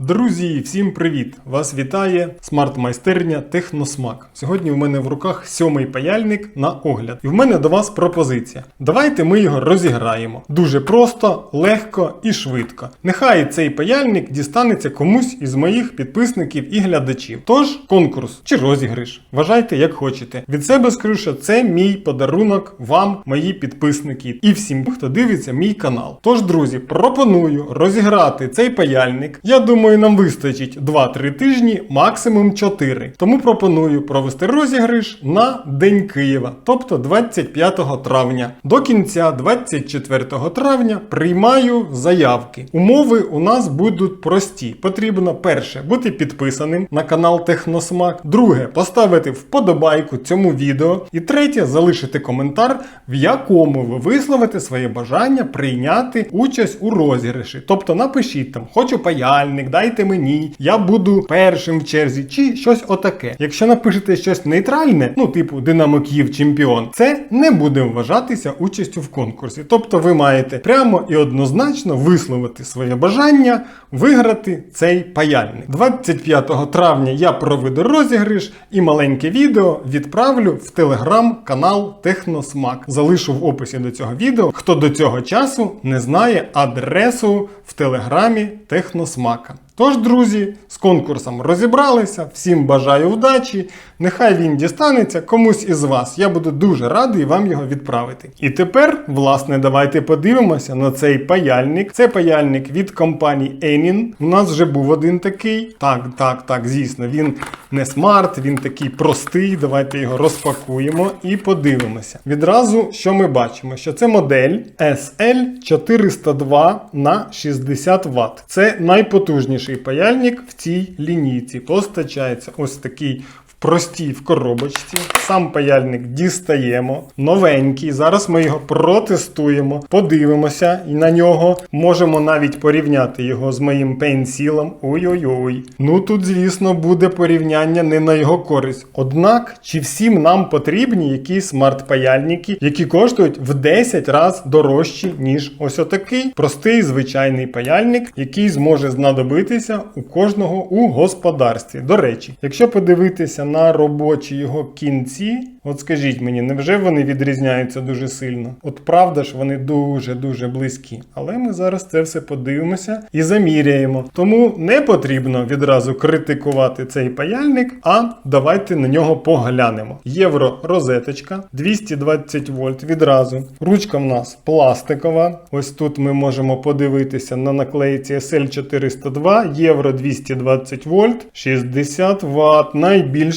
Друзі, всім привіт! Вас вітає смарт-майстерня Техносмак. Сьогодні в мене в руках сьомий паяльник на огляд. І в мене до вас пропозиція. Давайте ми його розіграємо. Дуже просто, легко і швидко. Нехай цей паяльник дістанеться комусь із моїх підписників і глядачів. Тож, конкурс чи розіграш. Вважайте, як хочете. Від себе скажу, що це мій подарунок вам, мої підписники, і всім, хто дивиться мій канал. Тож, друзі, пропоную розіграти цей паяльник. Я думаю, нам вистачить 2-3 тижні, максимум 4. Тому пропоную провести розіграш на День Києва, тобто 25 травня. До кінця 24 травня приймаю заявки. Умови у нас будуть прості. Потрібно перше бути підписаним на канал Техносмак. Друге поставити вподобайку цьому відео. І третє залишити коментар, в якому ви висловите своє бажання прийняти участь у розіграші. Тобто напишіть там, хочу паяльник, дайте мені, я буду першим в черзі, чи щось отаке. Якщо напишете щось нейтральне, ну типу Динамо Київ чемпіон, це не буде вважатися участю в конкурсі. Тобто ви маєте прямо і однозначно висловити своє бажання виграти цей паяльник. 25 травня я проведу розіграш і маленьке відео відправлю в телеграм-канал Техносмак. Залишу в описі до цього відео, хто до цього часу не знає адресу в телеграмі Техносмака. Тож, друзі, з конкурсом розібралися. Всім бажаю вдачі. Нехай він дістанеться комусь із вас. Я буду дуже радий вам його відправити. І тепер, власне, давайте подивимося на цей паяльник. Це паяльник від компанії Enin. У нас вже був один такий. Так, так, так, звісно, він не смарт, він такий простий. Давайте його розпакуємо і подивимося. Відразу, що ми бачимо, що це модель SL402 на 60 Вт. Це найпотужніший паяльник в цій лінійці. Постачається ось такий простій в коробочці. Сам паяльник дістаємо. Новенький. Зараз ми його протестуємо, подивимося і на нього. Можемо навіть порівняти його з моїм пенсілом. Ой-ой-ой. Ну тут, звісно, буде порівняння не на його користь. Однак, чи всім нам потрібні якісь смарт-паяльники, які коштують в 10 разів дорожчі, ніж ось отакий простий звичайний паяльник, який зможе знадобитися у кожного у господарстві. До речі, якщо подивитися на робочі його кінці, от скажіть мені, невже вони відрізняються дуже сильно? От правда ж, вони дуже-дуже близькі. Але ми зараз це все подивимося і заміряємо. Тому не потрібно відразу критикувати цей паяльник, а давайте на нього поглянемо. Євро розеточка 220 вольт відразу. Ручка в нас пластикова. Ось тут ми можемо подивитися на наклейці SL402, євро 220 вольт, 60 Вт.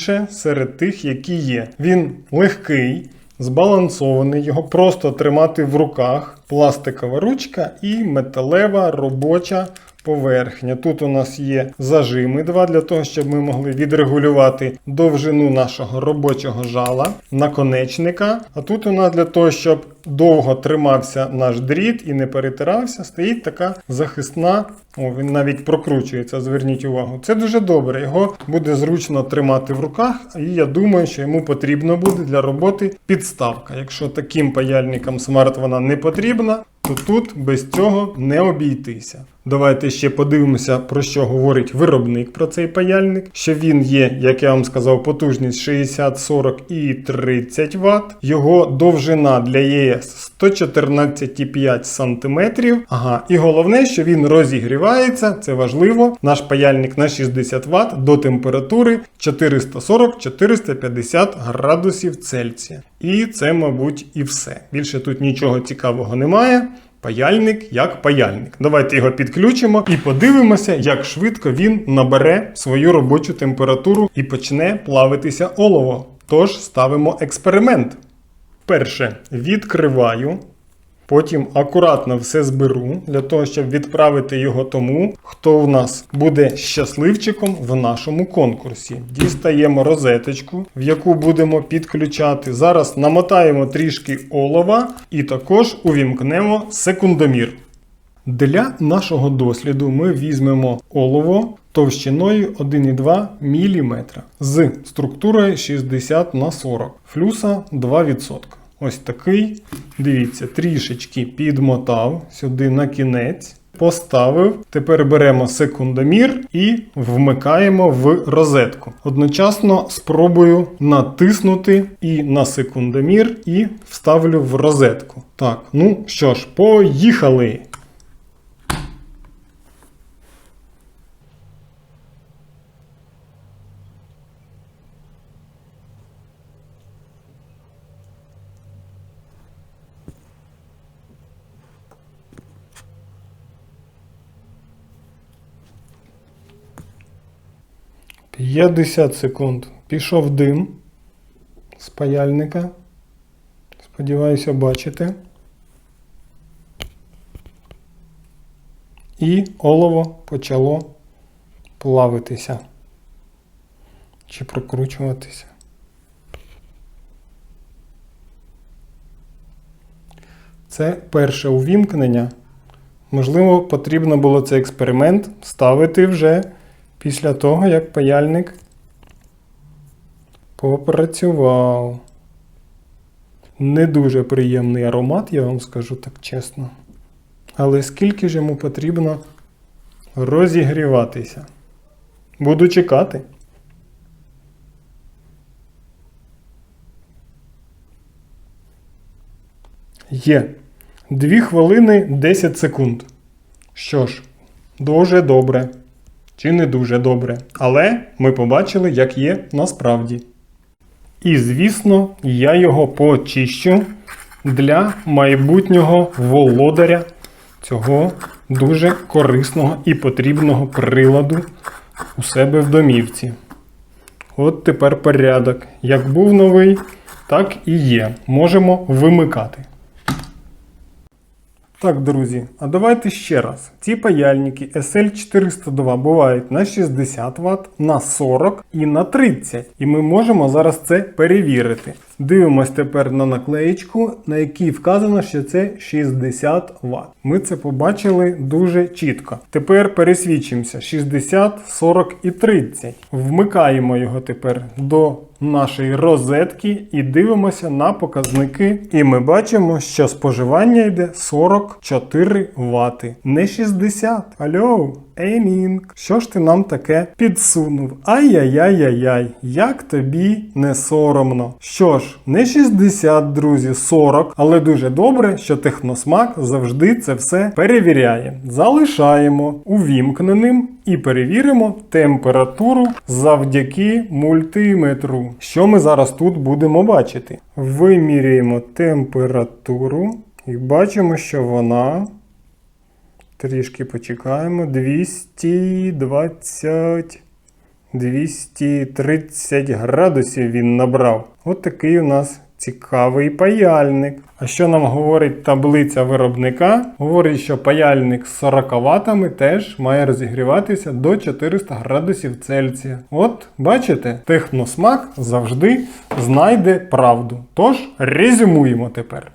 Найбільше серед тих, які є. Він легкий. Збалансований, його просто тримати в руках. Пластикова ручка і металева робоча поверхня. Тут у нас є зажими два для того, щоб ми могли відрегулювати довжину нашого робочого жала, наконечника. А тут у нас для того, щоб довго тримався наш дріт і не перетирався, стоїть така захисна. О, він навіть прокручується, зверніть увагу. Це дуже добре. Його буде зручно тримати в руках, і я думаю, що йому потрібно буде для роботи підставка. Якщо таким паяльникам смарт вона не потрібна, то тут без цього не обійтися. Давайте ще подивимося, про що говорить виробник про цей паяльник. Що він є, як я вам сказав, потужність 60, 40 і 30 Вт. Його довжина для ЄС 114,5 см. Ага, і головне, що він розігрівається, це важливо. Наш паяльник на 60 Вт до температури 440-450 градусів Цельсія. І це, мабуть, і все. Більше тут нічого цікавого немає. Паяльник як паяльник. Давайте його підключимо і подивимося, як швидко він набере свою робочу температуру і почне плавитися олово. Тож ставимо експеримент. Перше відкриваю. Потім акуратно все зберу для того, щоб відправити його тому, хто в нас буде щасливчиком в нашому конкурсі. Дістаємо розеточку, в яку будемо підключати. Зараз намотаємо трішки олова і також увімкнемо секундомір. Для нашого досліду ми візьмемо олово товщиною 1,2 мм з структурою 60 на 40, флюса 2%. Ось такий. Дивіться, трішечки підмотав сюди на кінець. поставив. Тепер беремо секундомір і вмикаємо в розетку. Одночасно спробую натиснути і на секундомір, і вставлю в розетку. Так, ну що ж, поїхали! П'ятдесят секунд. Пішов дим з паяльника. Сподіваюся, бачите. І олово почало плавитися. Чи прокручуватися. Це перше увімкнення. Можливо, потрібно було цей експеримент ставити вже після того, як паяльник попрацював. Не дуже приємний аромат, я вам скажу так чесно. Але скільки ж йому потрібно розігріватися? Буду чекати. Є. 2 хвилини 10 секунд. Що ж, дуже добре. Чи не дуже добре. Але ми побачили, як є насправді. І, звісно, я його почищу для майбутнього володаря цього дуже корисного і потрібного приладу у себе в домівці. От тепер порядок. Як був новий, так і є. Можемо вимикати. Так, друзі, а давайте ще раз. Ці паяльники SL402 бувають на 60 Вт, на 40 і на 30. І ми можемо зараз це перевірити. Дивимось тепер на наклеєчку, на якій вказано, що це 60 Вт. Ми це побачили дуже чітко. Тепер пересвідчимося: 60, 40 і 30. Вмикаємо його тепер до нашої розетки і дивимося на показники. І ми бачимо, що споживання йде 44 Вт. Не 60. Алло, Еймінг, що ж ти нам таке підсунув? Ай-яй-яй-яй-яй, як тобі не соромно. Що ж, не 60, друзі, 40, але дуже добре, що техносмак завжди це все перевіряє. Залишаємо увімкненим і перевіримо температуру завдяки мультиметру. Що ми зараз тут будемо бачити? Вимірюємо температуру і бачимо, що вона. Трішки почекаємо. 220. 230 градусів він набрав. От такий у нас цікавий паяльник. А що нам говорить таблиця виробника? Говорить, що паяльник з 40 ватами теж має розігріватися до 400 градусів Цельсія. От, бачите, техносмак завжди знайде правду. Тож резюмуємо тепер.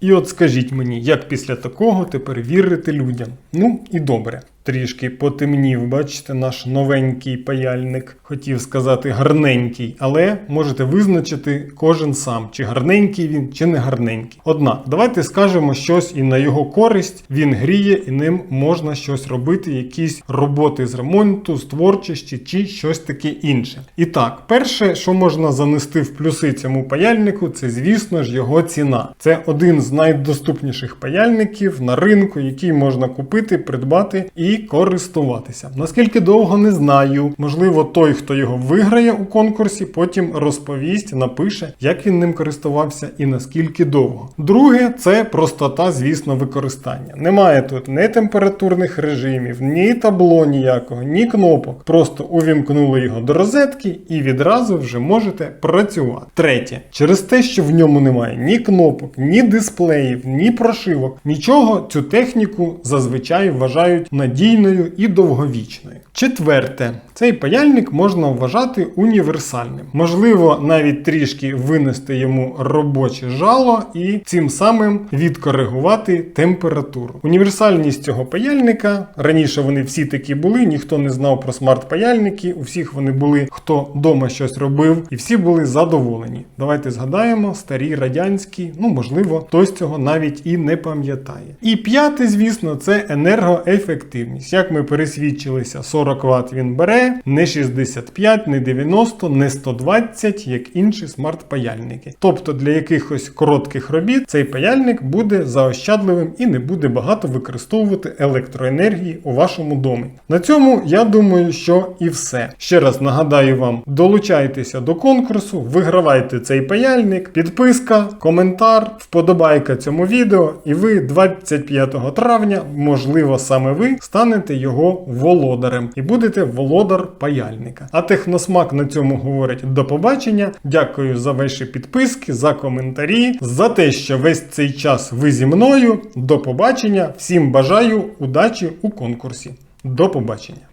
І от скажіть мені, як після такого тепер вірити людям? Ну і добре. Трішки потемнів, бачите, наш новенький паяльник, хотів сказати гарненький, але можете визначити кожен сам, чи гарненький він, чи не гарненький. Однак, давайте скажемо щось і на його користь він гріє, і ним можна щось робити, якісь роботи з ремонту, з творчості чи щось таке інше. І так, перше, що можна занести в плюси цьому паяльнику, це, звісно ж, його ціна. Це один з найдоступніших паяльників на ринку, який можна купити, придбати і користуватися. Наскільки довго не знаю. Можливо, той, хто його виграє у конкурсі, потім розповість, напише, як він ним користувався і наскільки довго. Друге, це простота, звісно, використання. Немає тут ні температурних режимів, ні табло ніякого, ні кнопок. Просто увімкнули його до розетки і відразу вже можете працювати. Третє, через те, що в ньому немає ні кнопок, ні дисплеїв, ні прошивок, нічого цю техніку зазвичай вважають надійною надійною і довговічною. Четверте, цей паяльник можна вважати універсальним. Можливо, навіть трішки винести йому робоче жало і цим самим відкоригувати температуру. Універсальність цього паяльника раніше вони всі такі були, ніхто не знав про смарт-паяльники. У всіх вони були, хто вдома щось робив, і всі були задоволені. Давайте згадаємо старі радянські, ну можливо, хтось цього навіть і не пам'ятає. І п'яте, звісно, це енергоефективність. Як ми пересвідчилися, 40 Вт він бере, не 65, не 90, не 120, як інші смарт-паяльники. Тобто для якихось коротких робіт цей паяльник буде заощадливим і не буде багато використовувати електроенергії у вашому домі. На цьому я думаю, що і все. Ще раз нагадаю вам: долучайтеся до конкурсу, вигравайте цей паяльник, підписка, коментар, вподобайка цьому відео, і ви 25 травня, можливо, саме ви станете його володарем і будете володар паяльника. А техносмак на цьому говорить до побачення. Дякую за ваші підписки, за коментарі, за те, що весь цей час ви зі мною. До побачення. Всім бажаю удачі у конкурсі. До побачення.